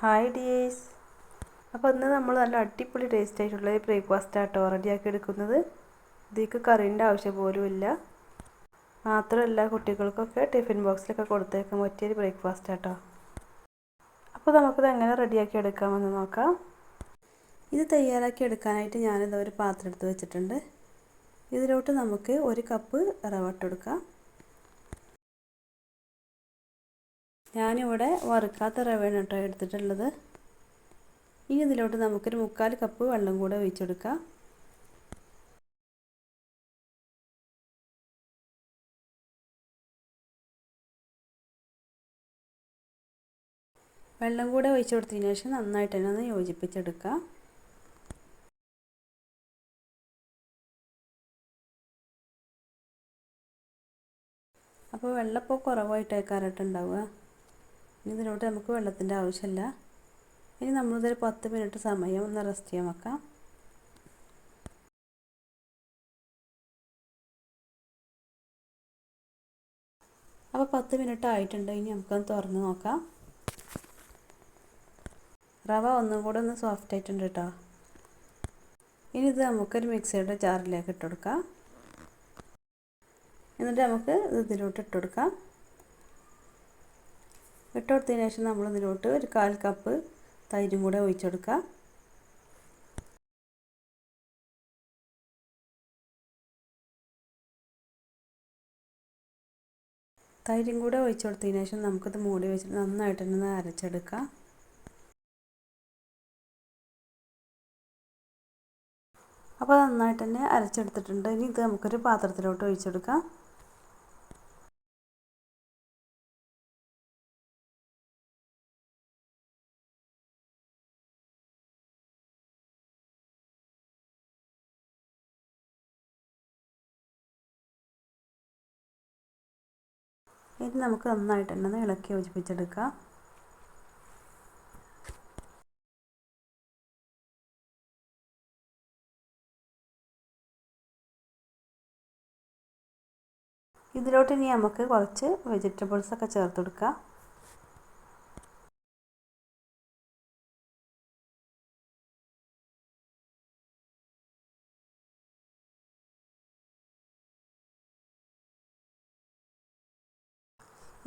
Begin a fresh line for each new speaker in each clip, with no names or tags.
Hi dears. അപ്പോൾ ഇന്ന് നമ്മൾ നല്ല അടിപൊളി ടേസ്റ്റ് ആയിട്ടുള്ള ഒരു ബ്രേക്ക്ഫാസ്റ്റ് ആട്ടോ റെഡിയാക്കി എടുക്കുന്നത്. ഇതിക്ക് കറീന്റെ ആവശ്യം പോലും ഇല്ല. മാത്രമല്ല കുട്ടികൾക്കൊക്കെ ടിഫിൻ ബോക്സിലൊക്കെ കൊടുത്തേക്കാൻ പറ്റിയൊരു ബ്രേക്ക്ഫാസ്റ്റ് ആട്ടോ. അപ്പോൾ നമുക്കിത് എങ്ങനെ റെഡിയാക്കി എടുക്കാമെന്ന് നോക്കാം. ഇത് തയ്യാറാക്കി എടുക്കാനായിട്ട് ഞാനിത് ഒരു പാത്രം എടുത്ത് വെച്ചിട്ടുണ്ട്. ഇതിലോട്ട് നമുക്ക് ഒരു കപ്പ് റവ ഇട്ടെടുക്കാം ഞാനിവിടെ വറുക്കാത്ത റവയാണ് കേട്ടോ എടുത്തിട്ടുള്ളത്. ഇനി ഇതിലോട്ട് നമുക്കൊരു മുക്കാൽ കപ്പ് വെള്ളം കൂടെ ഒഴിച്ചെടുക്കാം. വെള്ളം കൂടെ ഒഴിച്ചു കൊടുത്തതിന് ശേഷം നന്നായിട്ട് തന്നെ ഒന്ന് യോജിപ്പിച്ചെടുക്കുക അപ്പോൾ വെള്ളപ്പോൾ കുറവായിട്ടേക്കാറായിട്ടുണ്ടാവുക ഇനി ഇതിലോട്ട് നമുക്ക് വെള്ളത്തിന്റെ ആവശ്യമില്ല. ഇനി നമ്മളിതൊരു പത്ത് മിനിറ്റ് സമയം ഒന്ന് റെസ്റ്റ് ചെയ്യാൻ വെക്കാം. അപ്പോൾ പത്ത് മിനിറ്റ് ആയിട്ടുണ്ട്. ഇനി നമുക്കൊന്ന് തുറന്ന് നോക്കാം. റവ ഒന്നും കൂടെ ഒന്ന് സോഫ്റ്റ് ആയിട്ടുണ്ട് കേട്ടോ ഇനി ഇത് നമുക്കൊരു മിക്സിയുടെ ജാറിലേക്ക് ഇട്ട് കൊടുക്കാം. എന്നിട്ട് നമുക്ക് ഇതിലോട്ട് ഇട്ട് കൊടുക്കാം. ഇട്ട് കൊടുത്തതിന് ശേഷം നമ്മൾ ഇതിലോട്ട് ഒരു കാൽ കപ്പ് തൈരും കൂടെ ഒഴിച്ചെടുക്കുക തൈരും കൂടെ ഒഴിച്ചു കൊടുത്തതിന് ശേഷം നമുക്കിത് മൂടി വെച്ചിട്ട് നന്നായിട്ട് തന്നെ അരച്ചെടുക്കാം. അപ്പോൾ നന്നായിട്ട് തന്നെ അരച്ചെടുത്തിട്ടുണ്ട്. ഇനി ഇത് നമുക്കൊരു പാത്രത്തിലോട്ട് ഒഴിച്ചെടുക്കാം. ഇനി നമുക്ക് നന്നായിട്ട് തന്നെ ഇളക്കി യോജിപ്പിച്ചെടുക്കാം. ഇതിലോട്ട് ഇനി നമുക്ക് കുറച്ച് വെജിറ്റബിൾസൊക്കെ ചേർത്ത് കൊടുക്കാം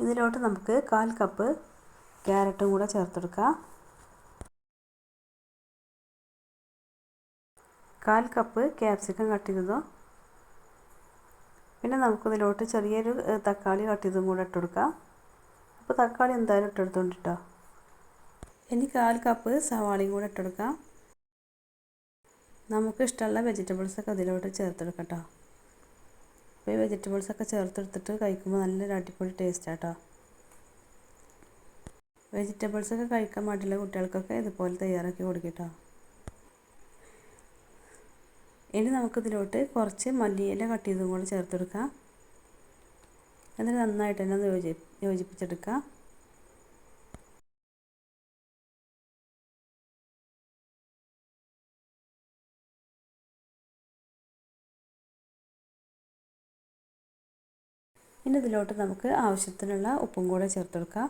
ഇതിലോട്ട് നമുക്ക് കാൽ കപ്പ് ക്യാരറ്റും കൂടെ ചേർത്തെടുക്കാം. കാൽ കപ്പ് ക്യാപ്സിക്കം കട്ട് ചെയ്തതും? പിന്നെ നമുക്കിതിലോട്ട് ചെറിയൊരു തക്കാളി കട്ട് ചെയ്തും കൂടെ ഇട്ടെടുക്കാം. അപ്പോൾ തക്കാളി എന്തായാലും ഇട്ടെടുത്തോണ്ട് കേട്ടോ ഇനി കാൽ കപ്പ് സവാളയും കൂടെ ഇട്ടെടുക്കാം. നമുക്ക് ഇഷ്ടമുള്ള വെജിറ്റബിൾസൊക്കെ അതിലോട്ട് ചേർത്തെടുക്കാം കേട്ടോ അപ്പോൾ ഈ വെജിറ്റബിൾസ് ഒക്കെ ചേർത്തെടുത്തിട്ട് കഴിക്കുമ്പോൾ നല്ലൊരു അടിപൊളി ടേസ്റ്റ് ആട്ടോ വെജിറ്റബിൾസൊക്കെ കഴിക്കാൻ മടിയുള്ള കുട്ടികൾക്കൊക്കെ ഇതുപോലെ തയ്യാറാക്കി കൊടുക്കട്ടോ. ഇനി നമുക്കിതിലോട്ട് കുറച്ച് മല്ലിയില കട്ട് ചെയ്തും കൂടെ ചേർത്തെടുക്കാം. എന്നിട്ട് നന്നായിട്ട് തന്നെ യോജി യോജിപ്പിച്ചെടുക്കാം. ഇനി ഇതിലോട്ട് നമുക്ക് ആവശ്യത്തിനുള്ള ഉപ്പും കൂടെ ചേർത്ത് കൊടുക്കാം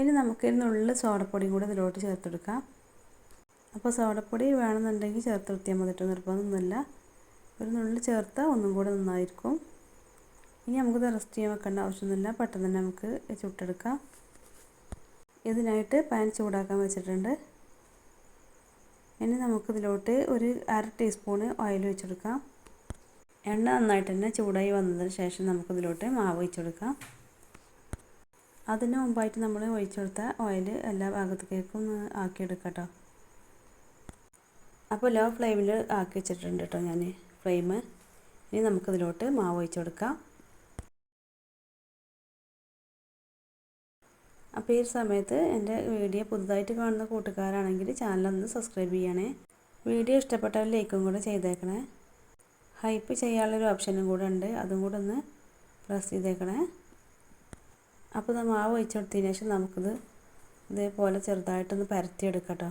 ഇനി നമുക്ക് ഇതിനുള്ളിൽ സോഡപ്പൊടിയും കൂടെ ഇതിലോട്ട് ചേർത്തെടുക്കാം. അപ്പോൾ സോഡപ്പൊടി വേണമെന്നുണ്ടെങ്കിൽ ചേർത്ത് കൊടുത്തിയാൽ മതി കേട്ടോ നിർബന്ധമൊന്നുമില്ല. ഒരു നുള്ളിൽ ചേർത്താൽ ഒന്നും കൂടെ നന്നായിരിക്കും. ഇനി നമുക്ക് റെസ്റ്റ് ചെയ്യാൻ വെക്കേണ്ട ആവശ്യമൊന്നുമില്ല. പെട്ടെന്ന് തന്നെ നമുക്ക് ചുട്ടെടുക്കാം. ഇതിനായിട്ട് പാൻ ചൂടാക്കാൻ വെച്ചിട്ടുണ്ട്. ഇനി നമുക്കിതിലോട്ട് ഒരു അര ടീസ്പൂണ് ഓയിൽ വെച്ചെടുക്കാം എണ്ണ നന്നായിട്ട് തന്നെ ചൂടായി വന്നതിന് ശേഷം നമുക്കിതിലോട്ട് മാവ് വെച്ചെടുക്കാം അതിന് മുമ്പായിട്ട് നമ്മൾ ഒഴിച്ചെടുത്ത ഓയിൽ എല്ലാ ഭാഗത്തേക്കും ആക്കിയെടുക്കാം കേട്ടോ അപ്പോൾ ലോ ഫ്ലെയിമിൽ ആക്കി വെച്ചിട്ടുണ്ട് കേട്ടോ ഞാൻ ഫ്ലെയിം ഇനി നമുക്കിതിലോട്ട് മാവ് ഒഴിച്ചു അപ്പോൾ ഈ സമയത്ത് എന്റെ വീഡിയോ പുതുതായിട്ട് കാണുന്ന കൂട്ടുകാരാണെങ്കിൽ ചാനലൊന്ന് സബ്സ്ക്രൈബ് ചെയ്യണേ. വീഡിയോ ഇഷ്ടപ്പെട്ടാൽ ലൈക്കും കൂടെ ചെയ്തേക്കണേ. ഹൈപ്പ് ചെയ്യാനുള്ളൊരു ഓപ്ഷനും കൂടെ ഉണ്ട്. അതും കൂടെ ഒന്ന് പ്രസ് ചെയ്തേക്കണേ. അപ്പോൾ ഇത് മാവ് ഒഴിച്ച് കൊടുത്തതിന് ശേഷം നമുക്കിത് ഇതേപോലെ ചെറുതായിട്ടൊന്ന് പരത്തിയെടുക്കട്ടോ. കേട്ടോ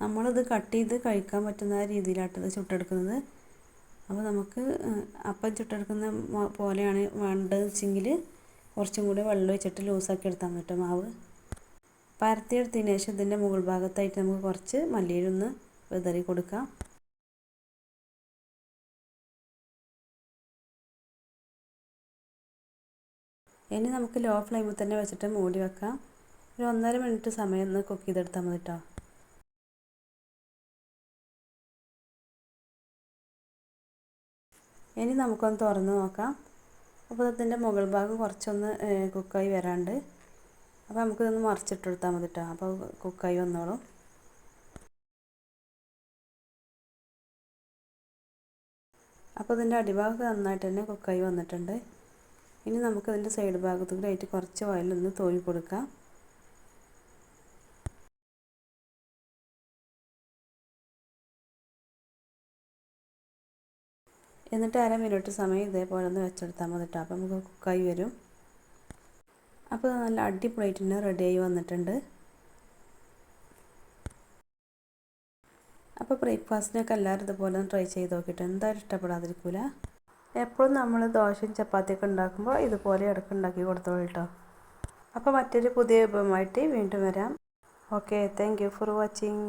നമ്മളിത് കട്ട് ചെയ്ത് കഴിക്കാൻ പറ്റുന്ന രീതിയിലാട്ടത് ചുട്ടെടുക്കുന്നത്. അപ്പോൾ നമുക്ക് അപ്പം ചുട്ടെടുക്കുന്ന പോലെയാണ് വേണ്ടത് വെച്ചെങ്കിൽ കുറച്ചും കൂടി വെള്ളം ഒഴിച്ചിട്ട് ലൂസാക്കി എടുത്താൽ കേട്ടോ മാവ്. പരത്തിയെടുത്തതിന് ശേഷം ഇതിന്റെ മുകൾ ഭാഗത്തായിട്ട് നമുക്ക് കുറച്ച് മല്ലിയിലൊന്ന് വിതറി കൊടുക്കാം. ഇനി നമുക്ക് ലോ ഫ്ലെയിമിൽ തന്നെ വെച്ചിട്ട് മൂടി വെക്കാം. ഒരു ഒന്നര മിനിറ്റ് സമയം ഒന്ന് കുക്ക് ചെയ്തെടുത്താൽ മതി കേട്ടോ ഇനി നമുക്കൊന്ന് തുറന്ന് നോക്കാം. അപ്പോൾ ഇതിന്റെ മുകൾ ഭാഗം കുറച്ചൊന്ന് കുക്കായി വരാണ്ട്. അപ്പോൾ നമുക്കിതൊന്ന് മറിച്ചിട്ട് കൊടുത്താൽ മതി കേട്ടോ അപ്പോൾ കുക്കായി വന്നോളും. അപ്പോൾ ഇതിന്റെ അടിഭാഗം നന്നായിട്ട് തന്നെ കുക്കായി വന്നിട്ടുണ്ട്. ഇനി നമുക്കതിന്റെ സൈഡ് ഭാഗത്തു ആയിട്ട് കുറച്ച് ഓയിലൊന്ന് തൂവി കൊടുക്കാം. എന്നിട്ട് അര മിനിറ്റ് സമയം ഇതേപോലെ ഒന്ന് വെച്ചെടുത്താൽ മതി കേട്ടോ അപ്പോൾ നമുക്ക് കുക്കായി വരും. അപ്പോൾ നല്ല അടിപൊളിയായിട്ട് തന്നെ റെഡിയായി വന്നിട്ടുണ്ട്. അപ്പോൾ ബ്രേക്ക്ഫാസ്റ്റിനൊക്കെ എല്ലാവരും ഇതുപോലെ ഒന്ന് ട്രൈ ചെയ്ത് നോക്കിയിട്ട് എന്തായാലും ഇഷ്ടപ്പെടാതിരിക്കില്ല എപ്പോഴും നമ്മൾ ദോശയും ചപ്പാത്തിയൊക്കെ ഉണ്ടാക്കുമ്പോൾ ഇതുപോലെ ഇടയ്ക്ക് ഉണ്ടാക്കി കൊടുത്തോളൂ കേട്ടോ അപ്പോൾ മറ്റൊരു പുതിയ വിഭവമായിട്ട് വീണ്ടും വരാം. Okay thank for watching